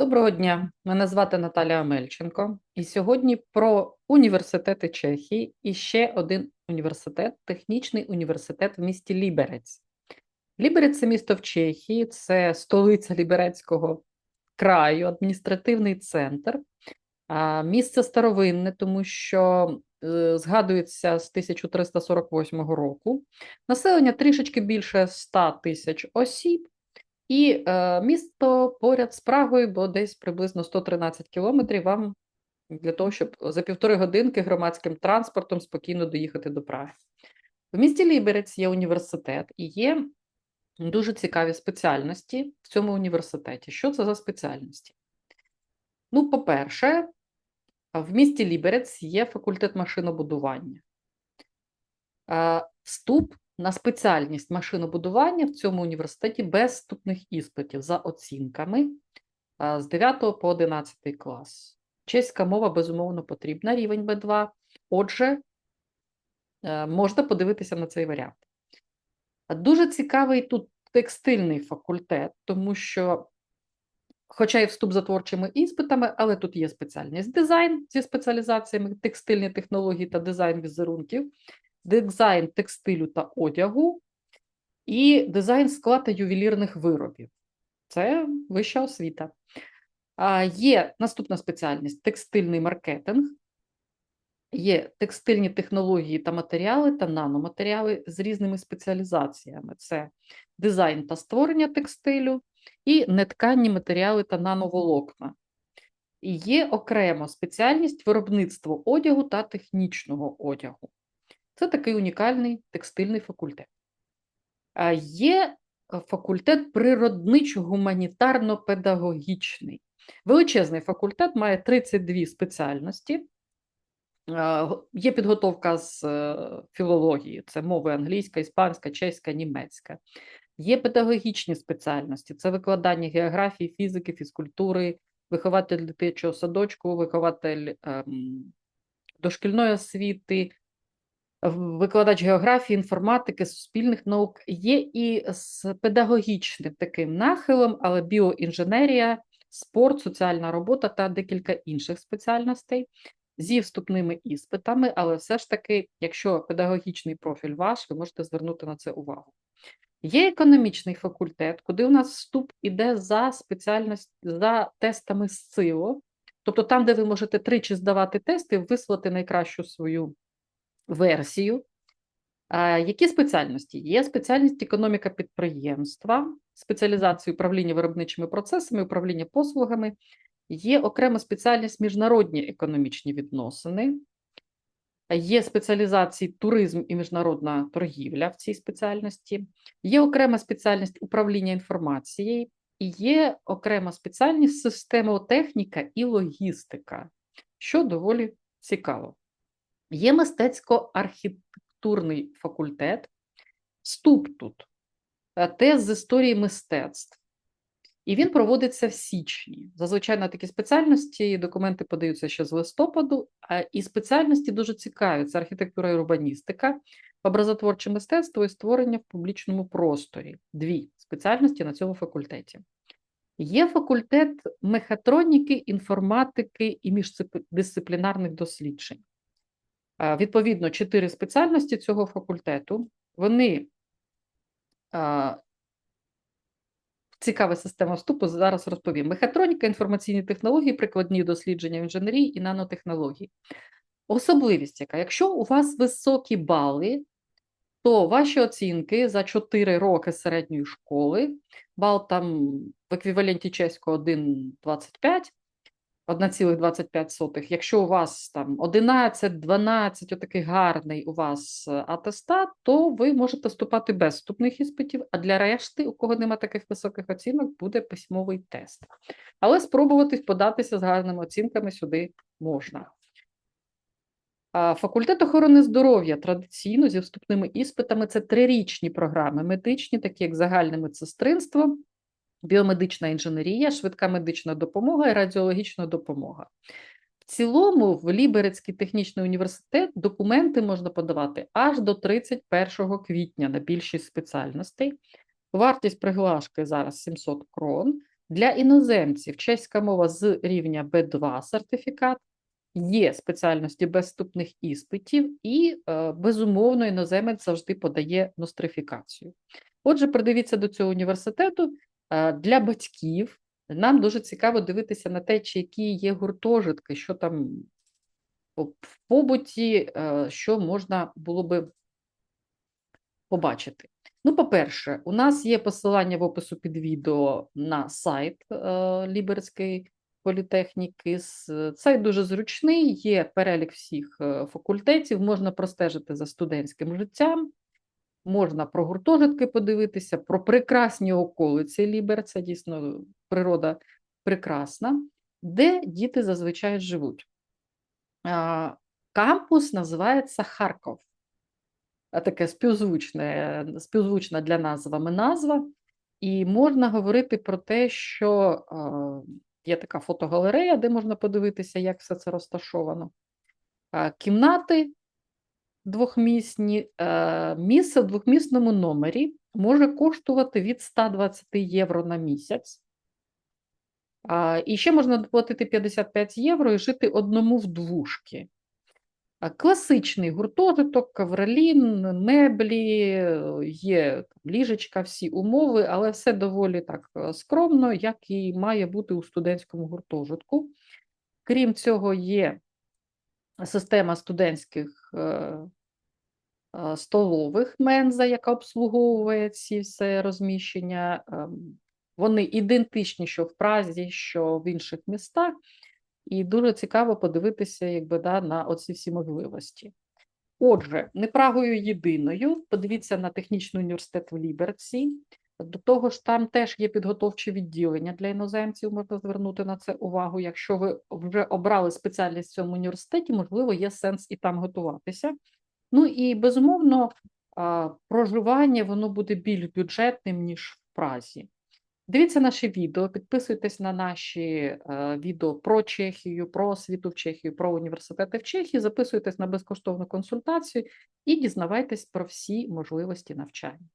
Доброго дня, мене звати Наталія Амельченко, і сьогодні про університети Чехії і ще один університет, технічний університет в місті Ліберець. Ліберець це місто в Чехії, це столиця Ліберецького краю, адміністративний центр. Місце старовинне, тому що е, згадується з 1348 року. Населення трішечки більше 100 тисяч осіб. І е, місто поряд з Прагою, бо десь приблизно 113 кілометрів вам для того, щоб за півтори годинки громадським транспортом спокійно доїхати до Праги. В місті Ліберець є університет і є дуже цікаві спеціальності в цьому університеті. Що це за спеціальності? Ну, по-перше, в місті Ліберець є факультет машинобудування. Е, Вступ на спеціальність машинобудування в цьому університеті без вступних іспитів за оцінками з 9 по 11 клас. Чеська мова, безумовно, потрібна, рівень Б2. Отже, е, можна подивитися на цей варіант. Дуже цікавий тут текстильний факультет, тому що, хоча і вступ за творчими іспитами, але тут є спеціальність дизайн зі спеціалізаціями, текстильні технології та дизайн візерунків дизайн текстилю та одягу і дизайн скла та ювелірних виробів. Це вища освіта. А, Є наступна спеціальність текстильний маркетинг, є текстильні технології та матеріали та наноматеріали з різними спеціалізаціями: це дизайн та створення текстилю, і нетканні матеріали та нановолокна. І є окремо спеціальність виробництво одягу та технічного одягу. Це такий унікальний текстильний факультет. Є е, факультет природничо-гуманітарно-педагогічний. Величезний факультет має 32 спеціальності. Є підготовка з е, філології, це мови англійська, іспанська, чеська, німецька. Є педагогічні спеціальності: це викладання географії, фізики, фізкультури, вихователь дитячого садочку, вихователь ем, дошкільної освіти, викладач географії, інформатики, суспільних наук, є і з педагогічним таким нахилом, але біоінженерія, спорт, соціальна робота та декілька інших спеціальностей зі вступними іспитами, але все ж таки, якщо педагогічний профіль ваш, ви можете звернути на це увагу. Є економічний факультет, куди у нас вступ іде за спеціальність за тестами з СИО, тобто там, де ви можете тричі здавати тести, вислати найкращу свою версію. Які спеціальності? Є спеціальність економіка підприємства, спеціалізація управління виробничими процесами, управління послугами, є окрема спеціальність міжнародні економічні відносини, є спеціалізації туризм і міжнародна торгівля в цій спеціальності, є окрема спеціальність управління інформацією, і є окрема спеціальність системотехніка і логістика, що доволі цікаво. Є мистецько-архітектурний факультет, вступ тут, е, тест з історії мистецтв. І він проводиться в січні. Зазвичай на такі спеціальності документи подаються ще з листопаду, і спеціальності дуже цікаві: це архітектура і урбаністика, образотворче мистецтво і створення в публічному просторі. Дві спеціальності на цьому факультеті. Є факультет мехатроніки, інформатики і міждисциплінарних досліджень. Відповідно, чотири спеціальності цього факультету, вони цікава система вступу, зараз розповім. Мехатроніка, інформаційні технології, прикладні дослідження в інженерії і нанотехнології. Особливість, яка, якщо у вас високі бали, то ваші оцінки за 4 роки середньої школи, бал там в еквіваленті чеського 1,25, 1,25. Якщо у вас там 11, 12, отакий гарний у вас е, атестат, то ви можете вступати без вступних іспитів, а для решти, у кого немає таких високих оцінок, буде письмовий тест. Але спробувати податися з гарними оцінками сюди можна. Факультет охорони здоров'я традиційно зі вступними іспитами це трирічні програми медичні, такі як загальне медсестринство, біомедична інженерія, швидка медична допомога і радіологічна допомога. В цілому, в Ліберецький технічний університет документи можна подавати аж до 31 квітня на більшість спеціальностей. Вартість приглашки зараз 700 крон. Для іноземців чеська мова з рівня B2 сертифікат, є спеціальності без вступних іспитів, і, е, безумовно, іноземець завжди подає нострифікацію. Отже, придивіться до цього університету. Е, Для батьків нам дуже цікаво дивитися на те, чи які є гуртожитки, що там в побуті, е, що можна було би побачити. Ну, по-перше, у нас є посилання в опису під відео на сайт е, Ліберської політехніки. Сайт дуже зручний, є перелік всіх факультетів, можна простежити за студентським життям, можна про гуртожитки подивитися, про прекрасні околиці Лібер, це дійсно природа прекрасна, де діти зазвичай живуть. Кампус називається Харков. Таке співзвучне, співзвучна для назвами назва. І можна говорити про те, що є така фотогалерея, де можна подивитися, як все це розташовано. Кімнати двохмісні, е, місце в двохмісному номері може коштувати від 120 євро на місяць. І ще можна доплатити 55 євро і жити одному в двушки. Класичний гуртожиток, ковролін, меблі, є там ліжечка, всі умови, але все доволі так е, скромно, як і має бути у студентському гуртожитку. Крім цього, є система студентських е, е, столових менза, яка обслуговує ці все розміщення. Ем, Вони ідентичні, що в Празі, що в інших містах, і дуже цікаво подивитися, якби да, на оці всі можливості. Отже, не Прагою єдиною. Подивіться на технічний університет в Ліберці. До того ж, там теж є підготовчі відділення для іноземців, можна звернути на це увагу. Якщо ви вже обрали спеціальність в цьому університеті, можливо, є сенс і там готуватися. Ну і безумовно, проживання воно буде більш бюджетним, ніж в Празі. Дивіться наші відео, підписуйтесь на наші е, відео про Чехію, про освіту в Чехії, про університети в Чехії, записуйтесь на безкоштовну консультацію і дізнавайтесь про всі можливості навчання.